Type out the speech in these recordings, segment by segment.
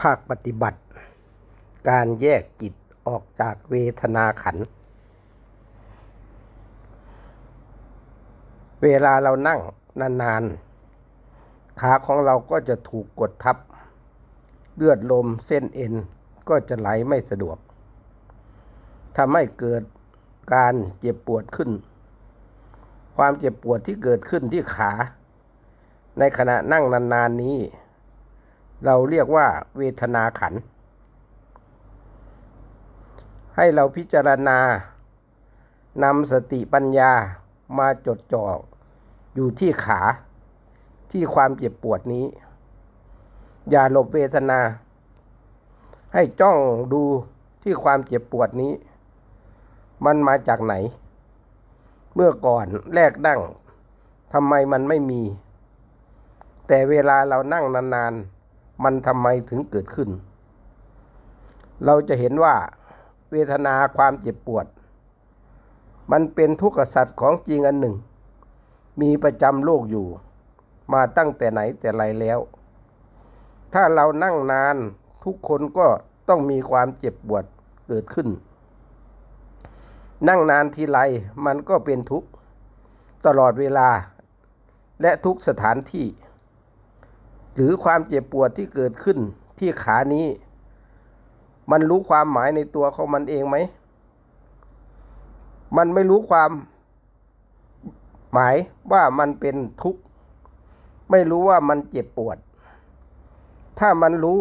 ภาคปฏิบัติ การแยกจิตออกจากเวทนาขัน เวลาเรานั่งนานๆ ขาของเราก็จะถูกกดทับ เลือดลมเส้นเอ็นก็จะไหลไม่สะดวกทำให้เกิดการเจ็บปวดขึ้น ความเจ็บปวดที่เกิดขึ้นที่ขา ในขณะนั่งนานๆนี้ เราเรียกว่าเวทนาขัน ให้เราพิจารณานำสติปัญญามาจดจ่ออยู่ที่ขาที่ความเจ็บปวดนี้ อย่าหลบเวทนา ให้จ้องดูที่ความเจ็บปวดนี้ มันมาจากไหน เมื่อก่อนแรกนั่งทำไมมันไม่มี แต่เวลาเรานั่งนานๆ มันทำไมถึงเกิดขึ้น เราจะเห็นว่าเวทนาความเจ็บปวด มันเป็นทุกข์สัตว์ของจริงอันหนึ่ง มีประจำโลกอยู่ มาตั้งแต่ไหนแต่ไรแล้ว ถ้าเรานั่งนานทุกคนก็ต้องมีความเจ็บปวดเกิดขึ้น นั่งนานทีไรมันก็เป็นทุกข์ ตลอดเวลา และทุกสถานที่ หรือความเจ็บปวดที่เกิดขึ้นที่ขานี้ มันรู้ความหมายในตัวของมันเองไหม มันไม่รู้ความหมายว่ามันเป็นทุกข์ ไม่รู้ว่ามันเจ็บปวด ถ้ามันรู้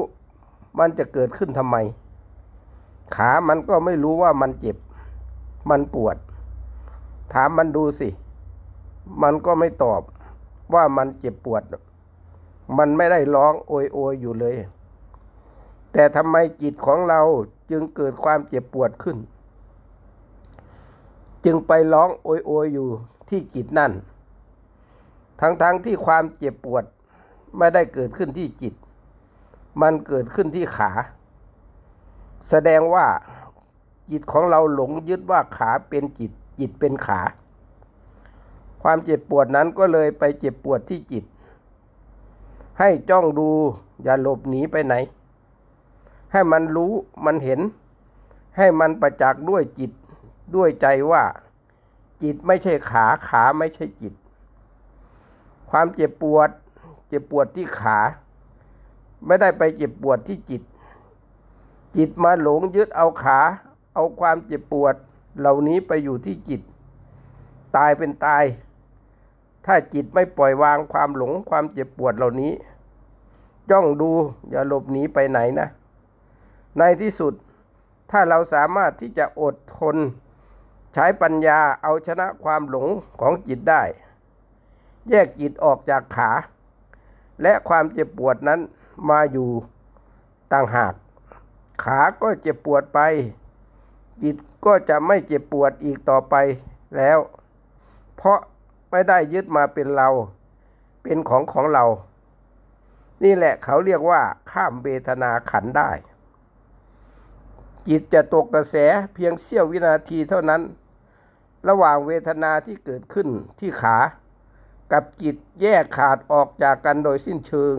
มันจะเกิดขึ้นทำไม ขามันก็ไม่รู้ว่ามันเจ็บ มันปวด ถามมันดูสิ มันก็ไม่ตอบว่ามันเจ็บปวด มันไม่ได้ร้องโอยโอยอยู่เลย แต่ทำไมจิตของเราจึงเกิดความเจ็บปวดขึ้น จึงไปร้องโอยโอยอยู่ที่จิตนั่น ทั้งๆทที่ความเจ็บปวดไม่ได้เกิดขึ้นที่จิต มันเกิดขึ้นที่ขา แสดงว่าจิตของเราหลงยึดว่าขาเป็นจิต จิตเป็นขา ความเจ็บปวดนั้นก็เลยไปเจ็บปวดที่จิต ให้จ้องดู อย่าหลบหนีไปไหน ให้มันรู้มันเห็น ให้มันประจักษ์ด้วยจิตด้วยใจว่า จิตไม่ใช่ขาขาไม่ใช่จิต ความเจ็บปวด เจ็บปวดที่ขา ไม่ได้ไปเจ็บปวดที่จิต จิตมาหลงยึดเอาขา เอาความเจ็บปวด เหล่านี้ไปอยู่ที่จิต ตายเป็นตาย ถ้าจิตไม่ปล่อยวางความหลงความเจ็บปวดเหล่านี้ จ้องดูอย่าหลบหนีไปไหนนะ ในที่สุดถ้าเราสามารถที่จะอดทน ใช้ปัญญาเอาชนะความหลงของจิตได้ แยกจิตออกจากขา และความเจ็บปวดนั้นมาอยู่ต่างหาก ขาก็เจ็บปวดไป จิตก็จะไม่เจ็บปวดอีกต่อไปแล้ว เพราะ ไม่ได้ยึดมาเป็นเรา เป็นของของเรา นี่แหละเขาเรียกว่าข้ามเวทนาขันได้ จิตจะตกกระแสเพียงเสี้ยววินาทีเท่านั้น ระหว่างเวทนาที่เกิดขึ้นที่ขา กับจิตแยกขาดออกจากกันโดยสิ้นเชิง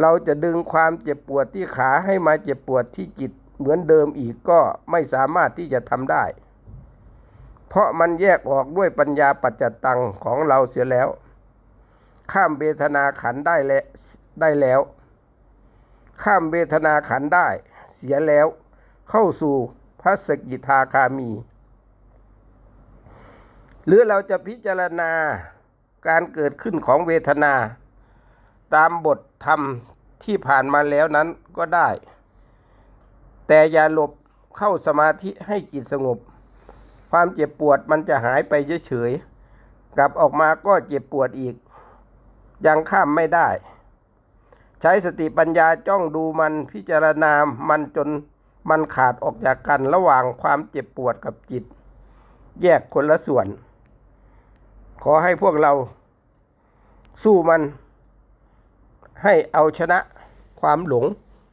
เราจะดึงความเจ็บปวดที่ขาให้มาเจ็บปวดที่จิตเหมือนเดิมอีกก็ไม่สามารถที่จะทำได้ เพราะมันแยกออกด้วยปัญญาปัจจตังของเราเสียแล้ว ข้ามเวทนาขันได้และได้แล้ว ข้ามเวทนาขันได้ เสียแล้ว เข้าสู่พระสกิทาคามี หรือเราจะพิจารณาการเกิดขึ้นของเวทนา ตามบทธรรมที่ผ่านมาแล้วนั้นก็ได้ แต่อย่าหลบเข้าสมาธิให้จิตสงบ ความเจ็บปวดมันจะหายไปเฉยๆ กลับออกมาก็เจ็บปวดอีก ยังข้ามไม่ได้ ใช้สติปัญญาจ้องดูมันพิจารณามันจนมันขาดออกจากกันระหว่างความเจ็บปวดกับจิต แยกคนละส่วน ขอให้พวกเราสู้มันให้เอาชนะความหลง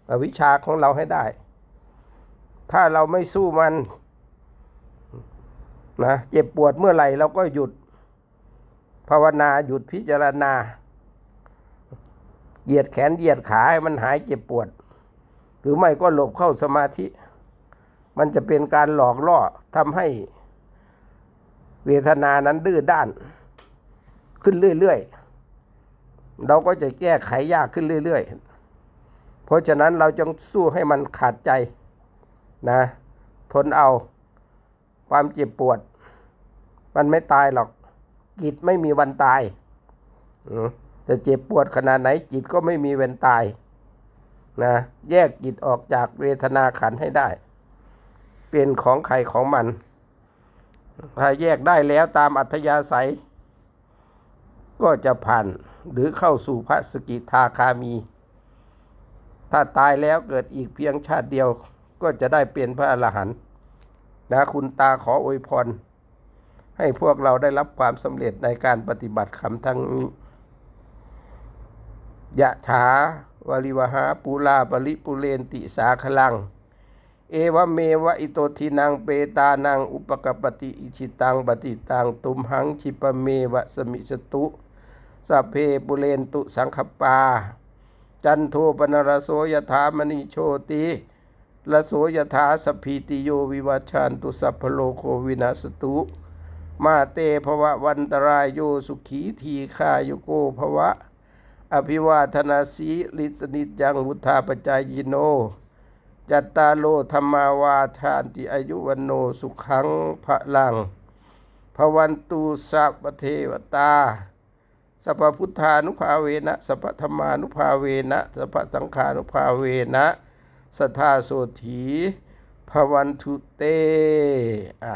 อวิชชาของเราให้ได้ ถ้าเราไม่สู้มัน นะเจ็บปวดเมื่อไหร่เราก็หยุด ภาวนาหยุดพิจารณา เหยียดแขนเหยียดขาให้มันหายเจ็บปวด หรือไม่ก็หลบเข้าสมาธิ มันจะเป็นการหลอกล่อทำให้เวทนานั้นดื้อด้าน ขึ้นเรื่อยๆ เราก็จะแก้ไขยากขึ้นเรื่อยๆ เพราะฉะนั้นเราจงสู้ให้มันขาดใจนะ ทนเอา ความเจ็บปวด มันไม่ตายหรอก จิตไม่มีวันตายจะเจ็บปวดขนาดไหนจิตก็ไม่มีวันตายนะแยกจิตออกจากเวทนาขันให้ได้ เป็นของใครของมัน ถ้าแยกได้แล้วตามอัธยาศัย ก็จะผ่านหรือเข้าสู่พระสกิทาคามี ถ้าตายแล้วเกิดอีกเพียงชาติเดียวก็จะได้เป็นพระอรหันต์ นะคุณตาขออวยพร ให้พวกเราได้รับความสำเร็จในการปฏิบัติคำทั้งนี้ยะถาวริวหาปูลาปริปุเรนติสาคลัง เอวเมวะอิโตทินังเปตานังอุปกปปติอิชิตังปฏิตังตุมหังชิปะเมวะสมิสตุสัพเพปุเรนตุสังคปา จันโทปนรโสยถามณีโชติ ละโสยถาสพีติโยวิวัชชันตุสัพพโลโควินาสตุ มาเตภวะวันตรายโยสุขีทีคายุโกภวะ อภิวาทนาสีลิสนิจยังวุธาปจายโน จัตตาโลธรรมาวาทานติอายุวันโนสุขังพระลังพวันตูสัพเทวตาสัพพุทธานุภาเวนะสัพพธรรมานุภาเวนะสัพพสังฆานุภาเวนะ สัทธาโสถีพวันทุเตอะ